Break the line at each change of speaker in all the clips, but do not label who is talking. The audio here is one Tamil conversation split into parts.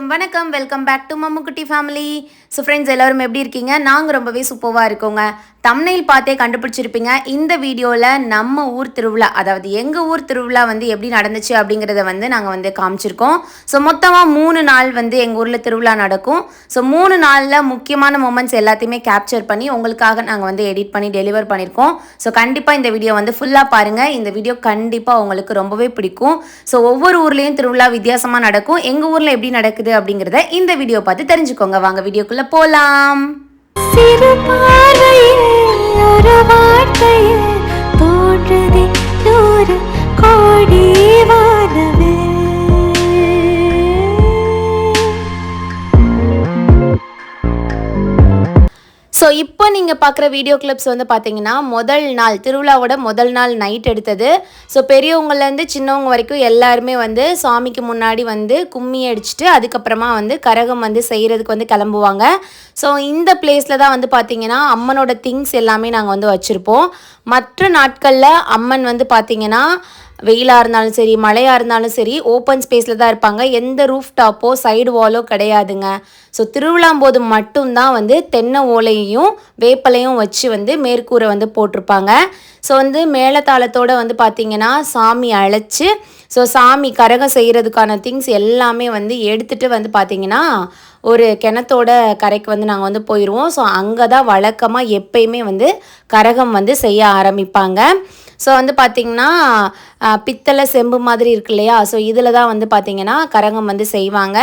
எல்லாருக்கும் வணக்கம். Welcome back to Mammukutty family so friends எல்லாரும் எப்படி இருக்கீங்க? நாங்கள் ரொம்பவே சூப்பராக இருக்கோங்க. தம்னையில் பார்த்தே கண்டுபிடிச்சிருப்பீங்க. இந்த வீடியோவில் நம்ம ஊர் திருவிழா அதாவது எங்கள் ஊர் திருவிழா வந்து எப்படி நடந்துச்சு அப்படிங்கிறத வந்து நாங்கள் வந்து காமிச்சிருக்கோம். ஸோ மொத்தமாக மூணு நாள் வந்து எங்கள் ஊரில் திருவிழா நடக்கும். ஸோ மூணு நாளில் முக்கியமான மூமெண்ட்ஸ் எல்லாத்தையுமே கேப்சர் பண்ணி உங்களுக்காக நாங்கள் வந்து எடிட் பண்ணி டெலிவர் பண்ணியிருக்கோம் ஸோ கண்டிப்பாக இந்த வீடியோ வந்து ஃபுல்லாக பாருங்கள் இந்த வீடியோ கண்டிப்பாக உங்களுக்கு ரொம்பவே பிடிக்கும். ஸோ ஒவ்வொரு ஊர்லேயும் திருவிழா வித்தியாசமாக நடக்கும். எங்கள் ஊரில் எப்படி நடக்குது அப்படிங்கிறத இந்த வீடியோ பார்த்து தெரிஞ்சுக்கோங்க. வாங்க வீடியோக்குள்ளே போகலாம்
சிறு பார்வையில் ஒரு வார்த்தையில்
நீங்கள் பார்க்குற வீடியோ கிளிப்ஸ் வந்து பார்த்தீங்கன்னா முதல் நாள் திருவிழாவோட முதல் நாள் நைட் எடுத்தது. ஸோ பெரியவங்கள்லேருந்து சின்னவங்க வரைக்கும் எல்லாருமே வந்து சாமிக்கு முன்னாடி வந்து கும்மி அடிச்சுட்டு அதுக்கப்புறமா வந்து கரகம் வந்து செய்கிறதுக்கு வந்து கிளம்புவாங்க. ஸோ இந்த பிளேஸில் தான் வந்து பார்த்தீங்கன்னா அம்மனோட திங்ஸ் எல்லாமே நாங்கள் வந்து வச்சுருப்போம். மற்ற நாட்களில் அம்மன் வந்து பார்த்தீங்கன்னா வெயிலாக இருந்தாலும் சரி மழையாக இருந்தாலும் சரி ஓப்பன் ஸ்பேஸில் தான் இருப்பாங்க. எந்த ரூஃப் டாப்போ சைடு வாலோ கிடையாதுங்க. ஸோ திருவிழாம்போது மட்டும்தான் வந்து தென்னை ஓலையையும் வேப்பலையும் வச்சு வந்து மேற்கூரை வந்து போட்டிருப்பாங்க. ஸோ வந்து மேளதாளத்தோட வந்து பார்த்திங்கன்னா சாமி அழைச்சி ஸோ சாமி கரகம் செய்கிறதுக்கான திங்ஸ் எல்லாமே வந்து எடுத்துகிட்டு வந்து பார்த்திங்கன்னா ஒரு கிணத்தோட கரைக்கு வந்து நாங்கள் வந்து போயிடுவோம் ஸோ அங்கே தான் வழக்கமாக எப்பயுமே வந்து கரகம் வந்து செய்ய ஆரம்பிப்பாங்க. ஸோ வந்து பார்த்திங்கன்னா பித்தளை செம்பு மாதிரி இருக்கு இல்லையா? ஸோ இதில் தான் வந்து பார்த்திங்கன்னா கரகம் வந்து செய்வாங்க.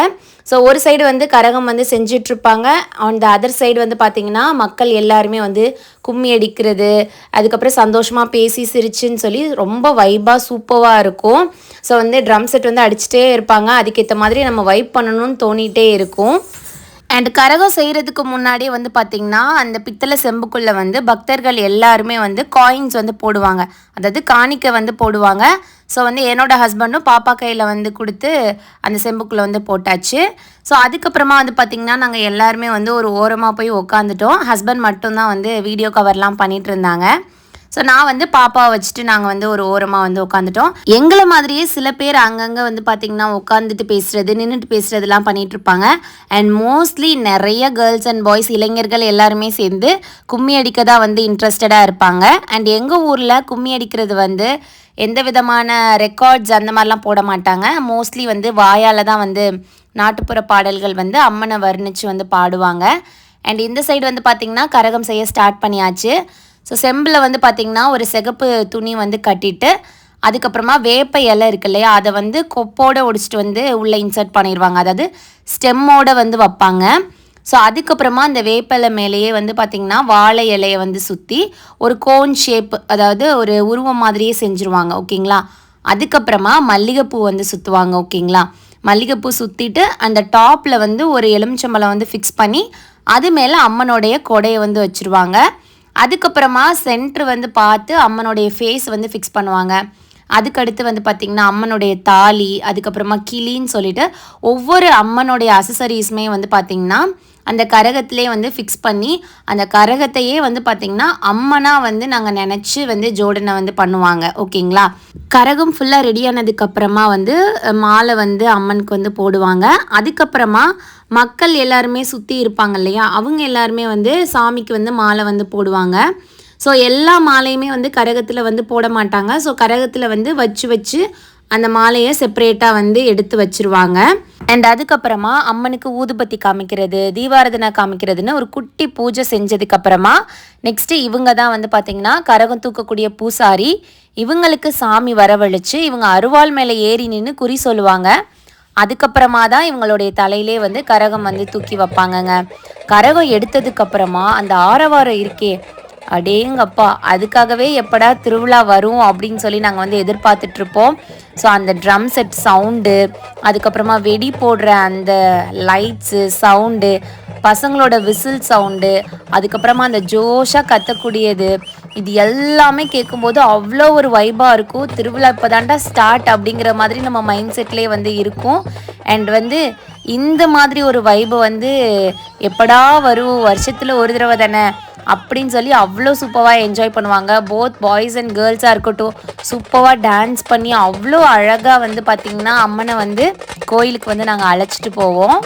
ஸோ ஒரு சைடு வந்து கரகம் வந்து செஞ்சிட்ருப்பாங்க. ஆன் த அதர் சைடு வந்து பார்த்திங்கன்னா மக்கள் எல்லாருமே வந்து கும்மி அடிக்கிறது அதுக்கப்புறம் சந்தோஷமாக பேசி சிரிச்சுன்னு சொல்லி ரொம்ப வைபாக சூப்பராக இருக்கும். ஸோ வந்து ட்ரம் செட் வந்து அடிச்சுட்டே இருப்பாங்க. அதுக்கேற்ற மாதிரி நம்ம வைப் பண்ணணும்னு தோணிகிட்டே இருக்கும். அண்ட் கரகம் செய்கிறதுக்கு முன்னாடியே வந்து பார்த்திங்கன்னா அந்த பித்தளை செம்புக்குள்ளே வந்து பக்தர்கள் எல்லாருமே வந்து காயின்ஸ் வந்து போடுவாங்க. அதாவது காணிக்கை வந்து போடுவாங்க. ஸோ வந்து என்னோட ஹஸ்பண்டும் பாப்பா கையில் வந்து கொடுத்து அந்த செம்புக்குள்ளே வந்து போட்டாச்சு. ஸோ அதுக்கப்புறமா வந்து பார்த்திங்கன்னா நாங்கள் எல்லாருமே வந்து ஒரு ஓரமாக போய் உக்காந்துட்டோம். ஹஸ்பண்ட் மட்டும்தான் வந்து வீடியோ கவர்லாம் பண்ணிகிட்டு இருந்தாங்க. ஸோ நான் வந்து பாப்பாவை வச்சுட்டு நாங்கள் வந்து ஒரு ஓரமாக வந்து உட்காந்துட்டோம் எங்களை மாதிரியே சில பேர் அங்கங்கே வந்து பார்த்திங்கன்னா உட்காந்துட்டு பேசுறது நின்றுட்டு பேசுறதுலாம் பண்ணிட்டு இருப்பாங்க. அண்ட் மோஸ்ட்லி நிறைய கேர்ள்ஸ் அண்ட் பாய்ஸ் இளைஞர்கள் எல்லாருமே சேர்ந்து கும்மி அடிக்க தான் வந்து இன்ட்ரெஸ்டடாக இருப்பாங்க. அண்ட் எங்கள் ஊரில் கும்மி அடிக்கிறது வந்து எந்த விதமான ரெக்கார்ட்ஸ் அந்த மாதிரிலாம் போட மாட்டாங்க. மோஸ்ட்லி வந்து வாயால் தான் வந்து நாட்டுப்புற பாடல்கள் வந்து அம்மனை வர்ணித்து வந்து பாடுவாங்க. அண்ட் இந்த சைடு வந்து பார்த்திங்கன்னா கரகம் செய்ய ஸ்டார்ட் பண்ணியாச்சு. ஸோ செம்பில் வந்து பார்த்திங்கன்னா ஒரு சிகப்பு துணி வந்து கட்டிட்டு அதுக்கப்புறமா வேப்ப இலை இருக்கு இல்லையா அதை வந்து கொப்போடு ஒடிச்சிட்டு வந்து உள்ளே இன்சர்ட் பண்ணிடுவாங்க அதாவது ஸ்டெம்மோட வந்து வைப்பாங்க. ஸோ அதுக்கப்புறமா அந்த வேப்பிலை மேலேயே வந்து பார்த்திங்கன்னா வாழை இலையை வந்து சுற்றி ஒரு கோன் ஷேப் அதாவது ஒரு உருவம் மாதிரியே செஞ்சுருவாங்க. ஓகேங்களா? அதுக்கப்புறமா மல்லிகைப்பூ வந்து சுற்றுவாங்க ஓகேங்களா? மல்லிகைப்பூ சுற்றிட்டு அந்த டாப்பில் வந்து ஒரு எலுமிச்சம்பழம் வந்து ஃபிக்ஸ் பண்ணி அது மேலே அம்மனுடைய கொடையை வந்து வச்சுருவாங்க. அதுக்கப்புறமா சென்ட்ரு வந்து பார்த்து அம்மனுடைய ஃபேஸ் வந்து ஃபிக்ஸ் பண்ணுவாங்க. அதுக்கடுத்து வந்து பார்த்திங்கன்னா அம்மனுடைய தாலி அதுக்கப்புறமா கிளின்னு சொல்லிட்டு ஒவ்வொரு அம்மனுடைய அசசரிஸுமே வந்து பார்த்திங்கன்னா அந்த கரகத்திலே வந்து ஃபிக்ஸ் பண்ணி அந்த கரகத்தையே வந்து பார்த்திங்கன்னா அம்மனாக வந்து நாங்கள் நினச்சி வந்து ஜோடனை வந்து பண்ணுவாங்க. ஓகேங்களா? கரகம் ஃபுல்லாக ரெடி ஆனதுக்கப்புறமா வந்து மாலை வந்து அம்மனுக்கு வந்து போடுவாங்க. அதுக்கப்புறமா மக்கள் எல்லாருமே சுற்றி இருப்பாங்க இல்லையா? அவங்க எல்லாருமே வந்து சாமிக்கு வந்து மாலை வந்து போடுவாங்க. ஸோ எல்லா மாலையுமே வந்து கரகத்தில் வந்து போட மாட்டாங்க. ஸோ கரகத்தில் வந்து வச்சு வச்சு அந்த மாலையை செப்பரேட்டாக வந்து எடுத்து வச்சிருவாங்க. அண்ட் அதுக்கப்புறமா அம்மனுக்கு ஊதுபத்தி காமிக்கிறது தீபாரதனை காமிக்கிறதுன்னு ஒரு குட்டி பூஜை செஞ்சதுக்கப்புறமா நெக்ஸ்ட்டு இவங்க தான் வந்து பார்த்திங்கன்னா கரகம் தூக்கக்கூடிய பூசாரி இவங்களுக்கு சாமி வரவழைச்சு இவங்க அருவாள் மேலே ஏறி நின்று குறி சொல்லுவாங்க. அதுக்கப்புறமா தான் இவங்களுடைய தலையிலே வந்து கரகம் வந்து தூக்கி வைப்பாங்கங்க. கரகம் எடுத்ததுக்கப்புறமா அந்த ஆரவாரம் இருக்கே அடேங்கப்பா அதுக்காகவே எப்படா திருவிழா வரும் அப்படின்னு சொல்லி நாங்கள் வந்து எதிர்பார்த்துட்டு இருப்போம் ஸோ அந்த ட்ரம் செட் சவுண்டு அதுக்கப்புறமா வெடி போடுற அந்த லைட்ஸு சவுண்டு பசங்களோட விசில் சவுண்டு அதுக்கப்புறமா அந்த ஜோஷாக கத்தக்கூடியது இது எல்லாமே கேட்கும்போது அவ்வளோ ஒரு வைபாக இருக்கும். திருவிழா இப்போ தாண்டா ஸ்டார்ட் அப்படிங்கிற மாதிரி நம்ம மைண்ட் செட்லேயே வந்து இருக்கும். அண்ட் வந்து இந்த மாதிரி ஒரு வைபை வந்து எப்படா வரும்? வருஷத்தில் ஒரு தடவை தானே? அப்படின்னு சொல்லி அவ்வளோ சூப்பராக என்ஜாய் பண்ணுவாங்க. போத் பாய்ஸ் அண்ட் கேர்ள்ஸாக இருக்கட்டும் சூப்பராக டான்ஸ் பண்ணி அவ்வளோ அழகாக வந்து பார்த்திங்கன்னா அம்மனை வந்து கோயிலுக்கு வந்து நாங்கள் அழைச்சிட்டு போவோம்.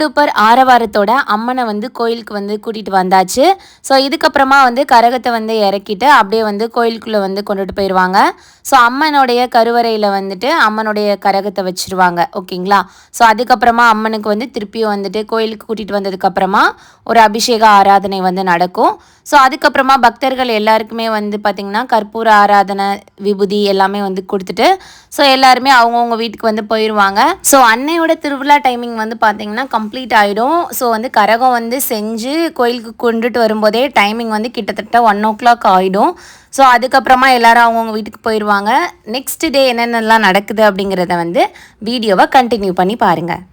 டூப்பர் ஆரவாரத்தோட அம்மனை வந்து கோயிலுக்கு வந்து கூட்டிகிட்டு வந்தாச்சு. ஸோ இதுக்கப்புறமா வந்து கரகத்தை வந்து இறக்கிட்டு அப்படியே வந்து கோயிலுக்குள்ளே வந்து கொண்டுட்டு போயிடுவாங்க ஸோ அம்மனுடைய கருவறையில் வந்துட்டு அம்மனுடைய கரகத்தை வச்சுருவாங்க. ஓகேங்களா? ஸோ அதுக்கப்புறமா அம்மனுக்கு வந்து திருப்பியும் வந்துட்டு கோயிலுக்கு கூட்டிகிட்டு வந்ததுக்கப்புறமா ஒரு அபிஷேக ஆராதனை வந்து நடக்கும். ஸோ அதுக்கப்புறமா பக்தர்கள் எல்லாருக்குமே வந்து பார்த்திங்கன்னா கற்பூர ஆராதனை விபூதி எல்லாமே வந்து கொடுத்துட்டு ஸோ எல்லாருமே அவங்கவுங்க வீட்டுக்கு வந்து போயிடுவாங்க ஸோ அன்னையோட திருவிழா டைமிங் வந்து பார்த்திங்கன்னா கம்ப்ளீட் ஆகிடும் ஸோ வந்து கரகம் வந்து செஞ்சு கோயிலுக்கு கொண்டுட்டு வரும்போதே டைமிங் வந்து கிட்டத்தட்ட ஒன் ஓ கிளாக் ஆகிடும் ஸோ அதுக்கப்புறமா எல்லாரும் அவங்கவுங்க வீட்டுக்கு போயிடுவாங்க நெக்ஸ்ட் டே என்னென்னலாம் நடக்குது அப்படிங்கிறத வந்து வீடியோவை கண்டினியூ பண்ணி பாருங்கள்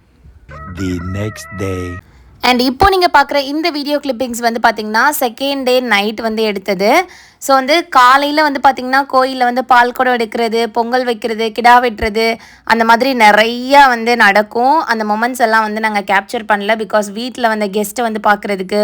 தி நெக்ஸ்ட் டே
அண்ட் இப்போ நீங்கள் பார்க்குற இந்த வீடியோ கிளிப்பிங்ஸ் வந்து பார்த்தீங்கன்னா செகண்ட் டே நைட் வந்து எடுத்தது. ஸோ வந்து காலையில் வந்து பார்த்திங்கன்னா கோயிலில் வந்து பால் குடம் எடுக்கிறது பொங்கல் வைக்கிறது கிடா வெட்டுறது அந்த மாதிரி நிறையா வந்து நடக்கும். அந்த மொமெண்ட்ஸ் எல்லாம் வந்து நாங்கள் கேப்சர் பண்ணல பிகாஸ் வீட்டில் வந்த கெஸ்ட்டை வந்து பார்க்குறதுக்கு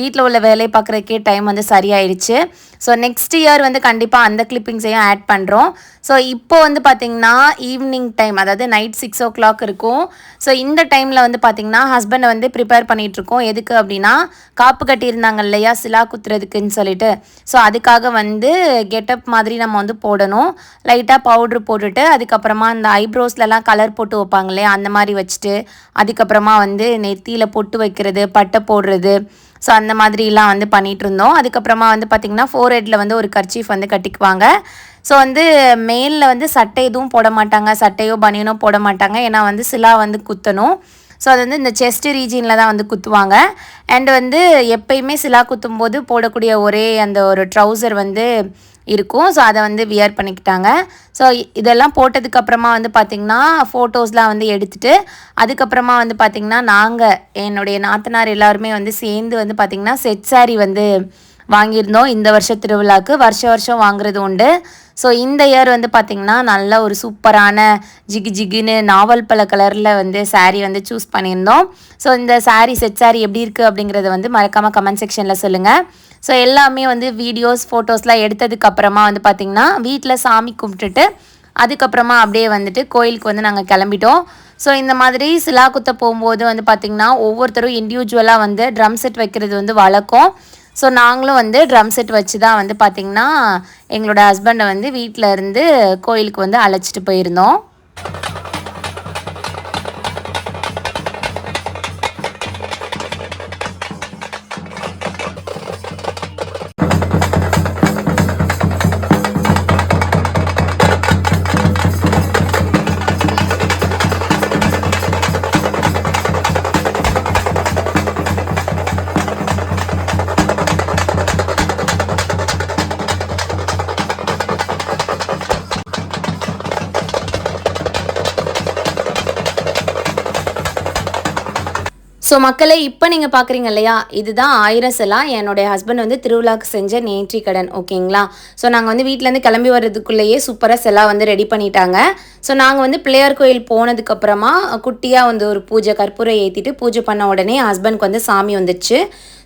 வீட்டில் உள்ள வேலையை பார்க்குறதுக்கே டைம் வந்து சரியாயிடுச்சு. ஸோ நெக்ஸ்ட் இயர் வந்து கண்டிப்பாக அந்த கிளிப்பிங்ஸையும் ஆட் பண்ணுறோம் ஸோ இப்போ வந்து பார்த்திங்கன்னா ஈவினிங் டைம் அதாவது நைட் சிக்ஸ் ஓ கிளாக் இருக்கும். ஸோ இந்த டைமில் வந்து பார்த்திங்கன்னா ஹஸ்பண்டை வந்து ப்ரிப்பேர் பண்ணிகிட்ருக்கோம் எதுக்கு அப்படின்னா காப்பு கட்டியிருந்தாங்க இல்லையா சிலா குத்துறதுக்குன்னு சொல்லிட்டு. ஸோ அதுக்காக வந்து கெட்டப் மாதிரி நம்ம வந்து போடணும். லைட்டாக பவுட்ரு போட்டுட்டு அதுக்கப்புறமா அந்த ஐப்ரோஸ்லலாம் கலர் போட்டு வைப்பாங்க இல்லையா அந்த மாதிரி வச்சுட்டு அதுக்கப்புறமா வந்து நெத்தியில் பொட்டு வைக்கிறது பட்டை போடுறது. ஸோ அந்த மாதிரிலாம் வந்து பண்ணிகிட்டு இருந்தோம் அதுக்கப்புறமா வந்து பார்த்திங்கன்னா ஃபோர் ஹெட்டில் வந்து ஒரு கர்ச்சீஃப் வந்து கட்டிக்குவாங்க. ஸோ வந்து மேலில் வந்து சட்டை எதுவும் போட மாட்டாங்க. சட்டையோ பனியனோ போட மாட்டாங்க. ஏன்னா வந்து சிலா வந்து குத்தணும். ஸோ அது வந்து இந்த செஸ்ட் ரீஜியனில் தான் வந்து குத்துவாங்க. அண்ட் வந்து எப்பயுமே சிலா குத்தும் போது போடக்கூடிய ஒரே அந்த ஒரு ட்ரௌசர் வந்து இருக்கும். ஸோ அதை வந்து வியர் பண்ணிக்கிட்டாங்க. ஸோ இதெல்லாம் போட்டதுக்கப்புறமா வந்து பார்த்திங்கன்னா ஃபோட்டோஸ்லாம் வந்து எடுத்துகிட்டு அதுக்கப்புறமா வந்து பார்த்திங்கன்னா நாங்கள் என்னுடைய நாத்தனார் எல்லாருமே வந்து சேர்ந்து வந்து பார்த்திங்கன்னா செட் சாரி வந்து வாங்கியிருந்தோம். இந்த வருஷ திருவிழாவுக்கு வருஷ வருஷம் வாங்குறது உண்டு. ஸோ இந்த இயர் வந்து பார்த்திங்கன்னா நல்ல ஒரு சூப்பரான ஜிகு ஜிகுன்னு நாவல் பழ கலரில் வந்து சாரீ வந்து சூஸ் பண்ணியிருந்தோம். ஸோ இந்த சாரீ செட் சாரீ எப்படி இருக்குது அப்படிங்கிறத வந்து மறக்காமல் கமெண்ட் செக்ஷனில் சொல்லுங்கள் ஸோ எல்லாமே வந்து வீடியோஸ் ஃபோட்டோஸ்லாம் எடுத்ததுக்கப்புறமா வந்து பார்த்திங்கன்னா வீட்டில் சாமி கும்பிட்டுட்டு அதுக்கப்புறமா அப்படியே வந்துட்டு கோயிலுக்கு வந்து நாங்கள் கிளம்பிட்டோம். ஸோ இந்த மாதிரி சிலா குத்த போகும்போது வந்து பார்த்திங்கன்னா ஒவ்வொருத்தரும் இண்டிவிஜுவலாக வந்து ட்ரம் செட் வைக்கிறது வந்து வழக்கம். ஸோ நாங்களும் வந்து ட்ரம் செட் வச்சு தான் வந்து பார்த்திங்கன்னா எங்களோட ஹஸ்பண்டை வந்து வீட்டில் இருந்து கோயிலுக்கு வந்து அழைச்சிட்டு போயிருந்தோம். ஸோ மக்களே இப்போ நீங்கள் பார்க்குறீங்க இல்லையா? இதுதான் ஆயிரஸ் எல்லாம் என்னுடைய ஹஸ்பண்ட் வந்து திருவிழாவுக்கு செஞ்ச நேற்றி கடன் ஓகேங்களா ஸோ நாங்கள் வந்து வீட்டிலேருந்து கிளம்பி வர்றதுக்குள்ளேயே சூப்பராக சிலா வந்து ரெடி பண்ணிட்டாங்க. ஸோ நாங்கள் வந்து பிள்ளையார் கோயில் போனதுக்கப்புறமா குட்டியாக வந்து ஒரு பூஜை கற்பூரம் ஏற்றிட்டு பூஜை பண்ண உடனே ஹஸ்பண்ட்க்கு வந்து சாமி வந்துச்சு.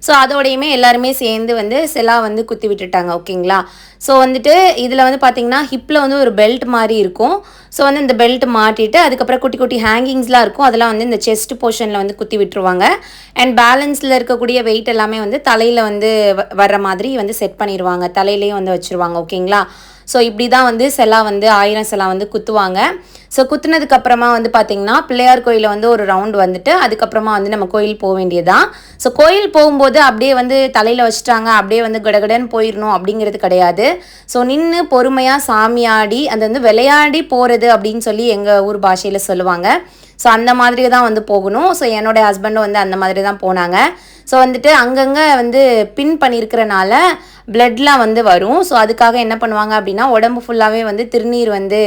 ஸோ அதோடையுமே எல்லாருமே சேர்ந்து வந்து செலா வந்து குத்தி விட்டுட்டாங்க ஓகேங்களா? ஸோ வந்துட்டு இதில் வந்து பார்த்திங்கன்னா ஹிப்பில் வந்து ஒரு பெல்ட் மாதிரி இருக்கும். ஸோ வந்து இந்த பெல்ட் மாட்டிட்டு அதுக்கப்புறம் குட்டி குட்டி ஹேங்கிங்ஸ்லாம் இருக்கும். அதெல்லாம் வந்து இந்த செஸ்ட் போர்ஷனில் வந்து குத்தி விட்டுருவாங்க. அண்ட் பேலன்ஸில் இருக்கக்கூடிய வெயிட் எல்லாமே வந்து தலையில் வந்து வ- வர்ற மாதிரி வந்து செட் பண்ணிடுவாங்க தலையிலையும் வந்து வச்சுருவாங்க ஓகேங்களா? ஸோ இப்படி தான் வந்து செலா வந்து ஆயிரம் செலா வந்து குத்துவாங்க. ஸோ குத்துனதுக்கு அப்புறமா வந்து பார்த்திங்கன்னா பிள்ளையார் கோயிலில் வந்து ஒரு ரவுண்ட் வந்துட்டு அதுக்கப்புறமா வந்து நம்ம கோயில் போக வேண்டியதுதான். ஸோ கோயில் போகும்போது அப்படியே வந்து தலையில் வச்சுட்டாங்க அப்படியே வந்து கடகடன்னு போயிடணும் அப்படிங்கிறது கிடையாது. ஸோ நின்று பொறுமையாக சாமியாடி அந்த அது வந்து விளையாடி போகிறது அப்படின்னு சொல்லி எங்கள் ஊர் பாஷையில் சொல்லுவாங்க. ஸோ அந்த மாதிரி தான் வந்து போகணும். ஸோ என்னோடய ஹஸ்பண்டும் வந்து அந்த மாதிரி தான் போனாங்க. ஸோ வந்துட்டு அங்கங்கே வந்து பின் பண்ணியிருக்கிறனால பிளட்லாம் வந்து வரும். ஸோ அதுக்காக என்ன பண்ணுவாங்க அப்படின்னா உடம்பு ஃபுல்லாகவே வந்து திருநீர் வந்து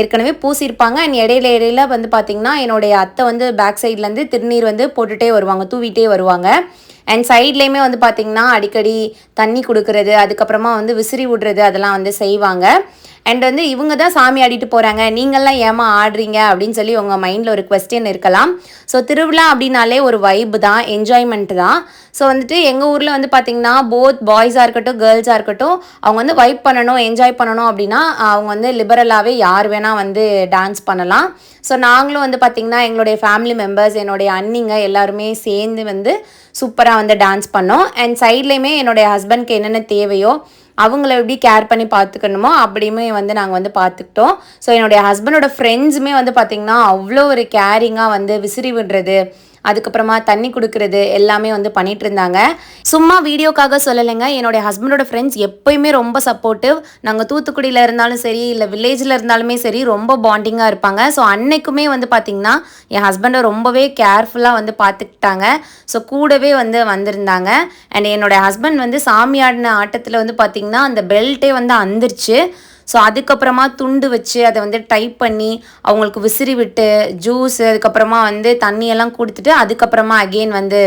ஏற்கனவே பூசியிருப்பாங்க. அண்ட் இடையில இடையில வந்து பார்த்திங்கன்னா என்னுடைய அத்தை வந்து பேக் சைட்லேருந்து திருநீர் வந்து போட்டுகிட்டே வருவாங்க தூவிட்டே வருவாங்க. அண்ட் சைட்லேயுமே வந்து பார்த்திங்கன்னா அடிக்கடி தண்ணி கொடுக்கறது அதுக்கப்புறமா வந்து விசிறி விடுறது அதெல்லாம் வந்து செய்வாங்க. அண்ட் வந்து இவங்க தான் சாமி ஆடிட்டு போகிறாங்க நீங்கள்லாம் ஏமா ஆடுறீங்க? அப்படின்னு சொல்லி உங்கள் மைண்டில் ஒரு கொஸ்டின் இருக்கலாம். ஸோ திருவிழா அப்படின்னாலே ஒரு வைப்பு தான் என்ஜாய்மெண்ட் தான். ஸோ வந்துட்டு எங்கள் ஊரில் வந்து பார்த்திங்கன்னா போத் பாய்ஸாக இருக்கட்டும் கேர்ள்ஸாக இருக்கட்டும் அவங்க வந்து வைப் பண்ணணும் என்ஜாய் பண்ணணும் அப்படின்னா அவங்க வந்து லிபரலாகவே யார் வேணால் வந்து டான்ஸ் பண்ணலாம். ஸோ நாங்களும் வந்து பார்த்திங்கன்னா எங்களுடைய ஃபேமிலி மெம்பர்ஸ் என்னுடைய அண்ணிங்க எல்லாருமே சேர்ந்து வந்து சூப்பராக வந்து டான்ஸ் பண்ணோம். அண்ட் சைட்லேயுமே என்னுடைய ஹஸ்பண்ட்க்கு என்னென்ன தேவையோ அவங்கள எப்படி கேர் பண்ணி பார்த்துக்கணுமோ அப்படியுமே வந்து நாங்கள் வந்து பார்த்துக்கிட்டோம். ஸோ என்னுடைய ஹஸ்பண்டோட ஃப்ரெண்ட்ஸுமே வந்து பார்த்திங்கன்னா அவ்வளோ ஒரு கேரிங்காக வந்து விசிறி விடுறது அதுக்கப்புறமா தண்ணி கொடுக்கறது எல்லாமே வந்து பண்ணிட்டு இருந்தாங்க சும்மா வீடியோக்காக சொல்லலைங்க. என்னுடைய ஹஸ்பண்டோட ஃப்ரெண்ட்ஸ் எப்பயுமே ரொம்ப சப்போர்ட்டிவ் நாங்கள் தூத்துக்குடியில் இருந்தாலும் சரி இல்லை வில்லேஜில் இருந்தாலுமே சரி ரொம்ப பாண்டிங்காக இருப்பாங்க. ஸோ அன்னைக்குமே வந்து பார்த்திங்கன்னா என் ஹஸ்பண்டை ரொம்பவே கேர்ஃபுல்லாக வந்து பார்த்துக்கிட்டாங்க ஸோ கூடவே வந்து வந்திருந்தாங்க. அண்ட் என்னோட ஹஸ்பண்ட் வந்து சாமி ஆடின ஆட்டத்தில் வந்து பார்த்திங்கன்னா அந்த பெல்ட்டே வந்து அந்திருச்சு. ஸோ அதுக்கப்புறமா துண்டு வச்சு அதை வந்து டைப் பண்ணி அவங்களுக்கு விசிறி விட்டு ஜூஸ் அதுக்கப்புறமா வந்து தண்ணியெல்லாம் கொடுத்துட்டு அதுக்கப்புறமா அகெயின் வந்து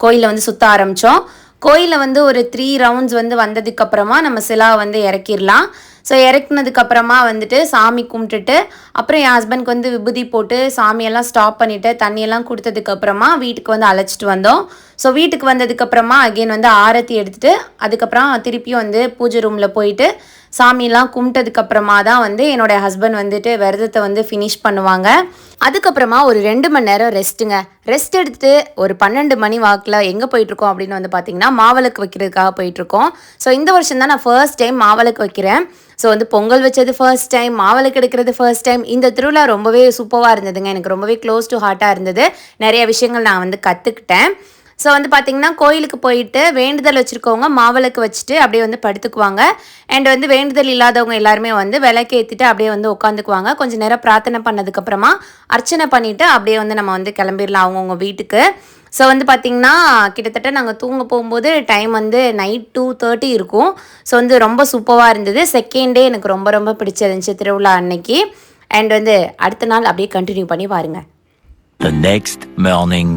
கோயிலை வந்து சுற்ற ஆரம்பித்தோம் கோயிலில் வந்து ஒரு த்ரீ ரவுண்ட்ஸ் வந்து வந்ததுக்கப்புறமா நம்ம சிலா வந்து இறக்கிடலாம். ஸோ இறக்குனதுக்கப்புறமா வந்துட்டு சாமி கும்பிட்டுட்டு அப்புறம் என் ஹஸ்பண்ட்க்கு வந்து விபூதி போட்டு சாமியெல்லாம் ஸ்டாப் பண்ணிவிட்டு தண்ணியெல்லாம் கொடுத்ததுக்கப்புறமா வீட்டுக்கு வந்து அழைச்சிட்டு வந்தோம். ஸோ வீட்டுக்கு வந்ததுக்கப்புறமா அகெயின் வந்து ஆரத்தி எடுத்துகிட்டு அதுக்கப்புறம் திருப்பியும் வந்து பூஜை ரூமில் போயிட்டு சாமிலாம் கும்பிட்டதுக்கப்புறமா தான் வந்து என்னோட ஹஸ்பண்ட் வந்துட்டு விரதத்தை வந்து ஃபினிஷ் பண்ணுவாங்க. அதுக்கப்புறமா ஒரு ரெண்டு மணி நேரம் ரெஸ்ட்டுங்க. ரெஸ்ட் எடுத்துட்டு ஒரு பன்னெண்டு மணி வாக்கில் எங்கே போயிட்டுருக்கோம் அப்படின்னு வந்து பார்த்தீங்கன்னா மாவிளக்கு வைக்கிறதுக்காக போயிட்டுருக்கோம். ஸோ இந்த வருஷம் தான் நான் ஃபர்ஸ்ட் டைம் மாவிளக்கு வைக்கிறேன். ஸோ வந்து பொங்கல் வச்சது ஃபர்ஸ்ட் டைம் மாவிளக்கு எடுக்கிறது ஃபர்ஸ்ட் டைம் இந்த திருவிழா ரொம்பவே சூப்பராக இருந்ததுங்க. எனக்கு ரொம்பவே க்ளோஸ் டு ஹார்ட்டாக இருந்தது. நிறைய விஷயங்கள் நான் வந்து கற்றுக்கிட்டேன் ஸோ வந்து பார்த்திங்கன்னா கோயிலுக்கு போயிட்டு வேண்டுதல் வச்சுருக்கவங்க மாவிளக்கு வச்சுட்டு அப்படியே வந்து படுத்துக்குவாங்க. அண்ட் வந்து வேண்டுதல் இல்லாதவங்க எல்லாருமே வந்து விளக்கு ஏற்றிட்டு அப்படியே வந்து உட்காந்துக்குவாங்க கொஞ்சம் நேரம் பிரார்த்தனை பண்ணதுக்கப்புறமா அர்ச்சனை பண்ணிவிட்டு அப்படியே வந்து நம்ம வந்து கிளம்பிடலாம் அவங்கவுங்க வீட்டுக்கு. ஸோ வந்து பார்த்திங்கன்னா கிட்டத்தட்ட நாங்கள் தூங்க போகும்போது டைம் வந்து நைட் டூ தேர்ட்டி இருக்கும். ஸோ வந்து ரொம்ப சூப்பராக இருந்தது. செகண்ட் டே எனக்கு ரொம்ப ரொம்ப பிடிச்சிருந்துச்சு திருவிழா அன்னைக்கு. அண்ட் வந்து அடுத்த நாள் அப்படியே கண்டினியூ பண்ணி பாருங்கள்
The next morning.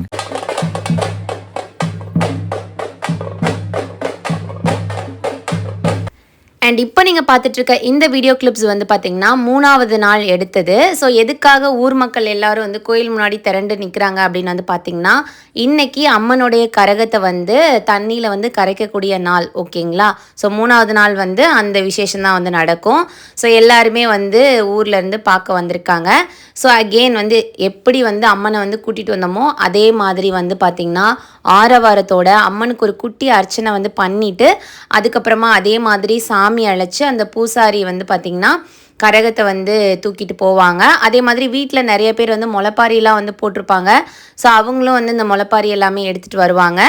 அண்ட் இப்போ நீங்கள் பார்த்துட்ருக்க இந்த வீடியோ கிளிப்ஸ் வந்து பார்த்தீங்கன்னா மூணாவது நாள் எடுத்தது. ஸோ எதுக்காக ஊர் மக்கள் எல்லாரும் வந்து கோயில் முன்னாடி திரண்டு நிற்கிறாங்க அப்படின்னு வந்து பார்த்தீங்கன்னா இன்னைக்கு அம்மனுடைய கரகத்தை வந்து தண்ணியில் வந்து கரைக்கக்கூடிய நாள் ஓகேங்களா? ஸோ மூணாவது நாள் வந்து அந்த விசேஷம் தான் வந்து நடக்கும். ஸோ எல்லாருமே வந்து ஊர்லேருந்து பார்க்க வந்திருக்காங்க. ஸோ அகெயின் வந்து எப்படி வந்து அம்மனை வந்து கூட்டிகிட்டு வந்தோமோ அதே மாதிரி வந்து பார்த்திங்கன்னா ஆரவாரத்தோட அம்மனுக்கு ஒரு குட்டி அர்ச்சனை வந்து பண்ணிவிட்டு அதுக்கப்புறமா அதே மாதிரி சாமி அழைச்சி அந்த பூசாரி வந்து பார்த்திங்கன்னா கரகத்தை வந்து தூக்கிட்டு போவாங்க. அதே மாதிரி வீட்டில் நிறைய பேர் வந்து முளைப்பாரிலாம் வந்து போட்டிருப்பாங்க. ஸோ அவங்களும் வந்து இந்த முளைப்பாரி எல்லாமே எடுத்துகிட்டு வருவாங்க.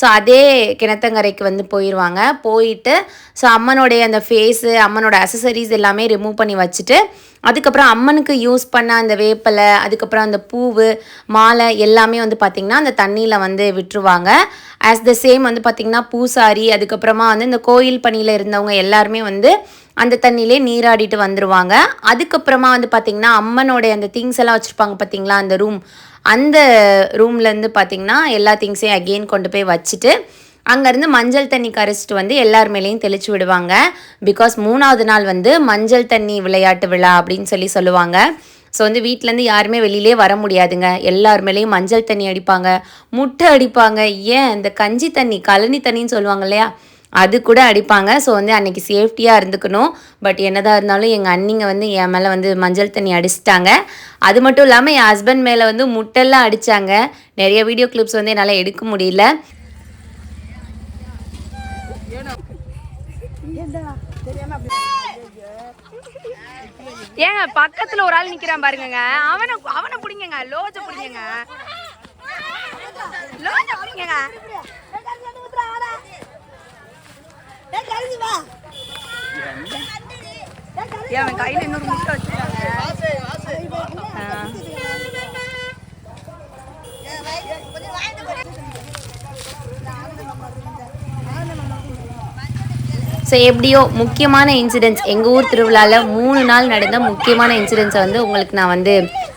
ஸோ அதே கிணத்தங்கரைக்கு வந்து போயிடுவாங்க போயிட்டு ஸோ அம்மனுடைய அந்த ஃபேஸு அம்மனோட அசசரிஸ் எல்லாமே ரிமூவ் பண்ணி வச்சுட்டு அதுக்கப்புறம் அம்மனுக்கு யூஸ் பண்ண அந்த வேப்பலை அதுக்கப்புறம் அந்த பூவு மாலை எல்லாமே வந்து பார்த்திங்கன்னா அந்த தண்ணியில் வந்து விட்டுருவாங்க. ஆஸ் த சேம் வந்து பார்த்திங்கன்னா பூசாரி அதுக்கப்புறமா வந்து இந்த கோயில் பணியில் இருந்தவங்க எல்லாருமே வந்து அந்த தண்ணியிலே நீராடிட்டு வந்துடுவாங்க அதுக்கப்புறமா வந்து பார்த்திங்கன்னா அம்மனோடைய அந்த திங்ஸ் எல்லாம் வச்சுருப்பாங்க பார்த்திங்களா அந்த ரூம் அந்த ரூம்லேருந்து பார்த்திங்கன்னா எல்லா திங்ஸையும் அகெயின் கொண்டு போய் வச்சுட்டு அங்கேருந்து மஞ்சள் தண்ணி கரைச்சிட்டு வந்து எல்லார் மேலேயும் தெளிச்சு விடுவாங்க. பிகாஸ் மூணாவது நாள் வந்து மஞ்சள் தண்ணி விளையாட்டு விழா அப்படின்னு சொல்லி சொல்லுவாங்க. ஸோ வந்து வீட்டிலேருந்து யாருமே வெளியிலே வர முடியாதுங்க. எல்லார் மேலேயும் மஞ்சள் தண்ணி அடிப்பாங்க. முட்டை அடிப்பாங்க. ஏன்? இந்த கஞ்சி தண்ணி கழனி தண்ணின்னு சொல்லுவாங்க இல்லையா? அது கூட அடிப்பாங்க. ஸோ வந்து அன்றைக்கி சேஃப்டியாக இருந்துக்கணும். பட் என்னதான் இருந்தாலும் எங்கள் அண்ணிங்க வந்து என் மேலே வந்து மஞ்சள் தண்ணி அடிச்சிட்டாங்க. அது மட்டும் இல்லாமல் என் ஹஸ்பண்ட் மேலே வந்து முட்டெல்லாம் அடித்தாங்க நிறைய வீடியோ கிளிப்ஸ் வந்து என்னால் எடுக்க முடியல.
ஏங்க பக்கத்துல ஒரு ஆள் நிக்கிறான் பாருங்கங்க. அவனை அவனை பிடிங்கங்க. லோஜ பிடிங்கங்க. லோஜ பிடிங்கங்க. ஏன் அவன் கையில இன்னொரு முட்டை வச்சிருக்காங்க?
ஸோ எப்படியோ முக்கியமான இன்சிடென்ட்ஸ் எங்கள் ஊர் திருவிழாவில் மூணு நாள் நடந்த முக்கியமான இன்சிடென்ட்ஸை வந்து உங்களுக்கு நான் வந்து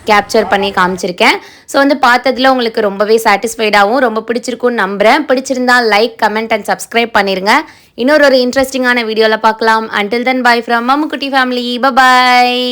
கேப்சர் பண்ணி காமிச்சிருக்கேன். ஸோ வந்து பார்த்ததுல உங்களுக்கு ரொம்பவே சாட்டிஸ்ஃபைடாகவும் ரொம்ப பிடிச்சிருக்கும்னு நம்புகிறேன் பிடிச்சிருந்தா லைக் கமெண்ட் அண்ட் சப்ஸ்கிரைப் பண்ணிடுங்க இன்னொரு ஒரு இன்ட்ரெஸ்டிங்கான வீடியோவில் பார்க்கலாம். Until then bye from Mammukutty family bye bye